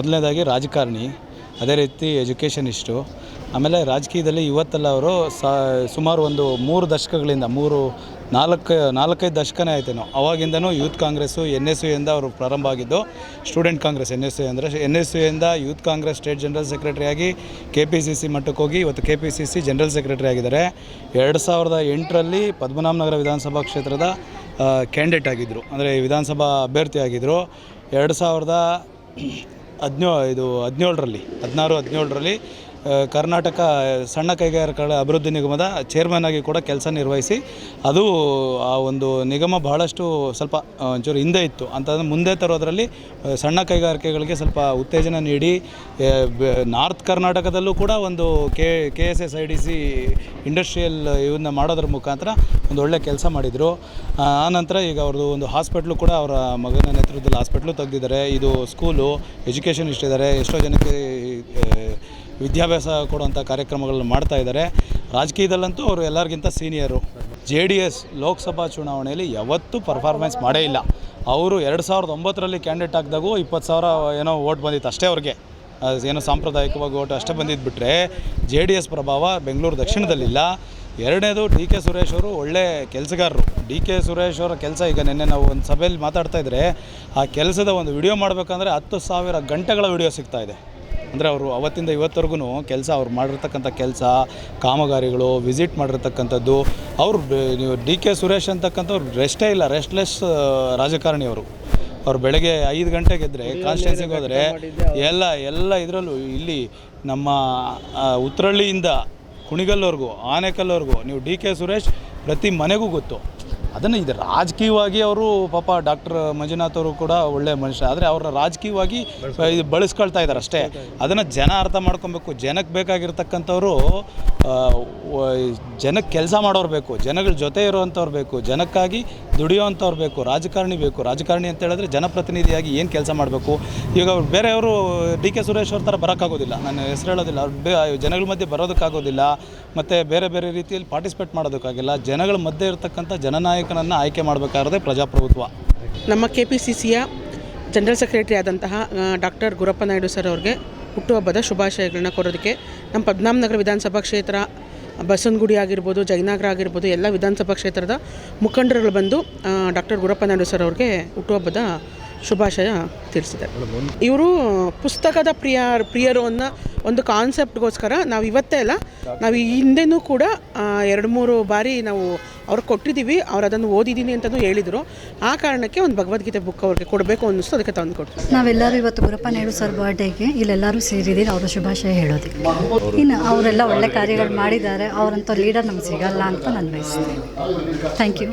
ಮೊದಲನೇದಾಗಿ ರಾಜಕಾರಣಿ, ಅದೇ ರೀತಿ ಎಜುಕೇಷನಿಸ್ಟು. ಆಮೇಲೆ ರಾಜಕೀಯದಲ್ಲಿ ಇವತ್ತಲ್ಲ ಅವರು ಸುಮಾರು ಒಂದು ಮೂರು ದಶಕಗಳಿಂದ, ಮೂರು ನಾಲ್ಕು, ನಾಲ್ಕೈದು ದಶಕನೇ ಆಯ್ತೇನೋ, ಅವಾಗಿಂದನೂ ಯೂತ್ ಕಾಂಗ್ರೆಸ್ಸು, ಎನ್ ಎಸ್ ಯುಯಿಂದ ಅವರು ಪ್ರಾರಂಭ ಆಗಿದ್ದು, student Congress, N S U ಅಂದರೆ, N S ಯುಯಿಂದ youth Congress state general secretary ಆಗಿ ಕೆ ಪಿ ಸಿ ಸಿ ಮಟ್ಟಕ್ಕೆ ಹೋಗಿ ಇವತ್ತು K P C C general secretary ಆಗಿದ್ದಾರೆ. ಎರಡು ಸಾವಿರದ ಎಂಟರಲ್ಲಿ ಪದ್ಮನಾಭನಗರ ವಿಧಾನಸಭಾ ಕ್ಷೇತ್ರದ ಕ್ಯಾಂಡಿಡೇಟ್ ಆಗಿದ್ದರು ಅಂದರೆ ವಿಧಾನಸಭಾ ಅಭ್ಯರ್ಥಿ ಆಗಿದ್ದರು ಎರಡು ಸಾವಿರದ ಹದಿನೇಳು ಇದು ಹದಿನೇಳರಲ್ಲಿ ಹದಿನಾರು ಹದಿನೇಳರಲ್ಲಿ ಕರ್ನಾಟಕ ಸಣ್ಣ ಕೈಗಾರಿಕೆಗಳ ಅಭಿವೃದ್ಧಿ ನಿಗಮದ ಚೇರ್ಮನ್ ಆಗಿ ಕೂಡ ಕೆಲಸ ನಿರ್ವಹಿಸಿ, ಅದು ಆ ಒಂದು ನಿಗಮ ಬಹಳಷ್ಟು ಸ್ವಲ್ಪ ಒಂಚೂರು ಹಿಂದೆ ಇತ್ತು. ಅಂತಂದ್ರೆ ಮುಂದೆ ತರೋದರಲ್ಲಿ ಸಣ್ಣ ಕೈಗಾರಿಕೆಗಳಿಗೆ ಸ್ವಲ್ಪ ಉತ್ತೇಜನ ನೀಡಿ ನಾರ್ತ್ ಕರ್ನಾಟಕದಲ್ಲೂ ಕೂಡ ಒಂದು K K S S I D C industrial ಇವನ್ನ ಮಾಡೋದ್ರ ಮುಖಾಂತರ ಒಂದು ಒಳ್ಳೆ ಕೆಲಸ ಮಾಡಿದರು. ಆನಂತರ ಈಗ ಅವ್ರದ್ದು ಒಂದು ಹಾಸ್ಪಿಟ್ಲು ಕೂಡ ಅವರ ಮಗನ ನೇತೃತ್ವದಲ್ಲಿ ಹಾಸ್ಪಿಟ್ಲು ತೆಗೆದಿದ್ದಾರೆ. ಇದು ಸ್ಕೂಲು ಎಜುಕೇಷನ್ ಇಷ್ಟಿದ್ದಾರೆ. ಎಷ್ಟೋ ಜನಕ್ಕೆ ವಿದ್ಯಾಭ್ಯಾಸ ಕೊಡುವಂಥ ಕಾರ್ಯಕ್ರಮಗಳನ್ನು ಮಾಡ್ತಾ ಇದ್ದಾರೆ. ರಾಜಕೀಯದಲ್ಲಂತೂ ಅವರು ಎಲ್ಲರಿಗಿಂತ ಸೀನಿಯರು. ಜೆ ಡಿ ಎಸ್ ಲೋಕಸಭಾ ಚುನಾವಣೆಯಲ್ಲಿ ಯಾವತ್ತೂ ಪರ್ಫಾರ್ಮೆನ್ಸ್ ಮಾಡೇ ಇಲ್ಲ. ಅವರು ಎರಡು ಸಾವಿರದ ಒಂಬತ್ತರಲ್ಲಿ ಕ್ಯಾಂಡಿಡೇಟ್ ಆಗಿದಾಗು ಇಪ್ಪತ್ತು ಸಾವಿರ ಏನೋ ಓಟ್ ಬಂದಿತ್ತು ಅಷ್ಟೇ ಅವ್ರಿಗೆ. ಏನೋ ಸಾಂಪ್ರದಾಯಿಕವಾಗಿ ಓಟ್ ಅಷ್ಟೇ ಬಂದಿದ್ದು ಬಿಟ್ಟರೆ ಜೆ ಡಿ ಎಸ್ ಪ್ರಭಾವ ಬೆಂಗಳೂರು ದಕ್ಷಿಣದಲ್ಲಿಲ್ಲ. ಎರಡನೇದು ಡಿ ಕೆ ಸುರೇಶ್ ಅವರು ಒಳ್ಳೆ ಕೆಲಸಗಾರರು. ಡಿ ಕೆ ಸುರೇಶ್ ಅವರ ಕೆಲಸ ಈಗ ನಿನ್ನೆ ನಾವು ಒಂದು ಸಭೆಯಲ್ಲಿ ಮಾತಾಡ್ತಾ ಇದ್ದರೆ ಆ ಕೆಲಸದ ಒಂದು ವಿಡಿಯೋ ಮಾಡಬೇಕಂದ್ರೆ ಹತ್ತು ಸಾವಿರ ಗಂಟೆಗಳ ವಿಡಿಯೋ ಸಿಗ್ತಾಯಿದೆ ಅಂದರೆ ಅವರು ಅವತ್ತಿಂದ ಇವತ್ತರೆಗೂ ಕೆಲಸ ಅವ್ರು ಮಾಡಿರ್ತಕ್ಕಂಥ ಕೆಲಸ ಕಾಮಗಾರಿಗಳು ವಿಸಿಟ್ ಮಾಡಿರ್ತಕ್ಕಂಥದ್ದು ಅವರು ನೀವು ಡಿ ಕೆ ಸುರೇಶ್ ಅಂತಕ್ಕಂಥವ್ರು ರೆಸ್ಟೇ ಇಲ್ಲ ರೆಸ್ಟ್ಲೆಸ್ ರಾಜಕಾರಣಿ ಅವರು. ಅವ್ರು ಬೆಳಗ್ಗೆ ಐದು ಗಂಟೆಗೆ ಇದ್ದರೆ ಕಾನ್ಸ್ಟಿಟ್ಯೂನ್ಸಿಗೆ ಹೋದರೆ ಎಲ್ಲ ಎಲ್ಲ ಇದರಲ್ಲೂ ಇಲ್ಲಿ ನಮ್ಮ ಉತ್ರಳ್ಳಿಯಿಂದ ಕುಣಿಗಲ್ವರೆಗೂ ಆನೆಕಲ್ವರೆಗೂ ನೀವು ಡಿ ಕೆ ಸುರೇಶ್ ಪ್ರತಿ ಮನೆಗೂ ಗೊತ್ತು. ಅದನ್ನು ಇದು ರಾಜಕೀಯವಾಗಿ ಅವರು ಪಾಪ ಡಾಕ್ಟರ್ ಮಂಜುನಾಥ್ ಅವರು ಕೂಡ ಒಳ್ಳೆ ಮನುಷ್ಯ. ಆದರೆ ಅವ್ರನ್ನ ರಾಜಕೀಯವಾಗಿ ಇದು ಬಳಸ್ಕೊಳ್ತಾ ಇದ್ದಾರೆ ಅಷ್ಟೇ. ಅದನ್ನು ಜನ ಅರ್ಥ ಮಾಡ್ಕೊಬೇಕು. ಜನಕ್ಕೆ ಬೇಕಾಗಿರ್ತಕ್ಕಂಥವ್ರು ಜನಕ್ಕೆ ಕೆಲಸ ಮಾಡೋರು ಬೇಕು. ಜನಗಳ ಜೊತೆ ಇರುವಂಥವ್ರು ಬೇಕು. ಜನಕ್ಕಾಗಿ ದುಡಿಯೋವಂಥವ್ರು ಬೇಕು. ರಾಜಕಾರಣಿ ಬೇಕು. ರಾಜಕಾರಣಿ ಅಂತ ಹೇಳಿದ್ರೆ ಜನಪ್ರತಿನಿಧಿಯಾಗಿ ಏನು ಕೆಲಸ ಮಾಡಬೇಕು? ಈಗ ಅವ್ರು ಬೇರೆಯವರು, ಡಿ ಕೆ ಸುರೇಶ್ ಅವ್ರ ಥರ ಬರೋಕ್ಕಾಗೋದಿಲ್ಲ. ನಾನು ಹೆಸರು ಹೇಳೋದಿಲ್ಲ. ಅವ್ರು ಬೇ, ಜನಗಳ ಮಧ್ಯೆ ಬರೋದಕ್ಕಾಗೋದಿಲ್ಲ. ಮತ್ತು ಬೇರೆ ಬೇರೆ ರೀತಿಯಲ್ಲಿ ಪಾರ್ಟಿಸಿಪೇಟ್ ಮಾಡೋದಕ್ಕಾಗಿಲ್ಲ. ಜನಗಳ ಮಧ್ಯೆ ಇರತಕ್ಕಂಥ ಜನನಾಯಕನನ್ನು ಆಯ್ಕೆ ಮಾಡಬೇಕಾದ್ರೆ ಪ್ರಜಾಪ್ರಭುತ್ವ. ನಮ್ಮ ಕೆ ಪಿ ಸಿ ಸಿಯ ಜನರಲ್ ಸೆಕ್ರೆಟರಿ ಆದಂತಹ ಡಾಕ್ಟರ್ ಗುರಪ್ಪ ನಾಯ್ಡು ಸರ್ ಅವ್ರಿಗೆ ಹುಟ್ಟುಹಬ್ಬದ ಶುಭಾಶಯಗಳನ್ನ ಕೊಡೋದಕ್ಕೆ ನಮ್ಮ ಪದ್ಮನಾಭನಗರ ವಿಧಾನಸಭಾ ಕ್ಷೇತ್ರ, ಬಸವನಗುಡಿ ಆಗಿರ್ಬೋದು, ಜಯನಗರ ಆಗಿರ್ಬೋದು, ಎಲ್ಲ ವಿಧಾನಸಭಾ ಕ್ಷೇತ್ರದ ಮುಖಂಡರುಗಳು ಬಂದು ಡಾಕ್ಟರ್ ಗುರಪ್ಪ ನಾಯ್ಡು ಸರ್ ಅವ್ರಿಗೆ ಹುಟ್ಟುಹಬ್ಬದ ಶುಭಾಶಯ ತಿಳಿಸಿದ್ದಾರೆ. ಇವರು ಪುಸ್ತಕದ ಪ್ರಿಯ ಪ್ರಿಯರು ಅನ್ನೋ ಒಂದು ಕಾನ್ಸೆಪ್ಟ್ಗೋಸ್ಕರ ನಾವು ಇವತ್ತೇ ಅಲ್ಲ, ನಾವು ಈ ಹಿಂದೆನೂ ಕೂಡ ಎರಡು ಮೂರು ಬಾರಿ ನಾವು ಅವ್ರಿಗೆ ಕೊಟ್ಟಿದ್ದೀವಿ ಅವ್ರು ಅದನ್ನು ಓದಿದ್ದೀನಿ ಅಂತಲೂ ಹೇಳಿದರು. ಆ ಕಾರಣಕ್ಕೆ ಒಂದು ಭಗವದ್ಗೀತೆ ಬುಕ್ ಅವ್ರಿಗೆ ಕೊಡಬೇಕು ಅನ್ನಿಸ್ತು, ಅದಕ್ಕೆ ತಂದು ಕೊಟ್ಟು ನಾವೆಲ್ಲರೂ ಇವತ್ತು ಗುರಪ್ಪ ನಾಯ್ಡು ಸರ್ ಬರ್ಡೇಗೆ ಇಲ್ಲೆಲ್ಲರೂ ಸೇರಿದ್ದೀರಿ, ಅವರ ಶುಭಾಶಯ ಹೇಳೋದಕ್ಕೆ. ಇನ್ನು ಅವರೆಲ್ಲ ಒಳ್ಳೆ ಕಾರ್ಯಗಳು ಮಾಡಿದ್ದಾರೆ, ಅವರಂಥ ಲೀಡರ್ ನಮ್ಗೆ ಸಿಗಲ್ಲ ಅಂತ ನಾನು ಬಯಸ್ತೀನಿ. Thank you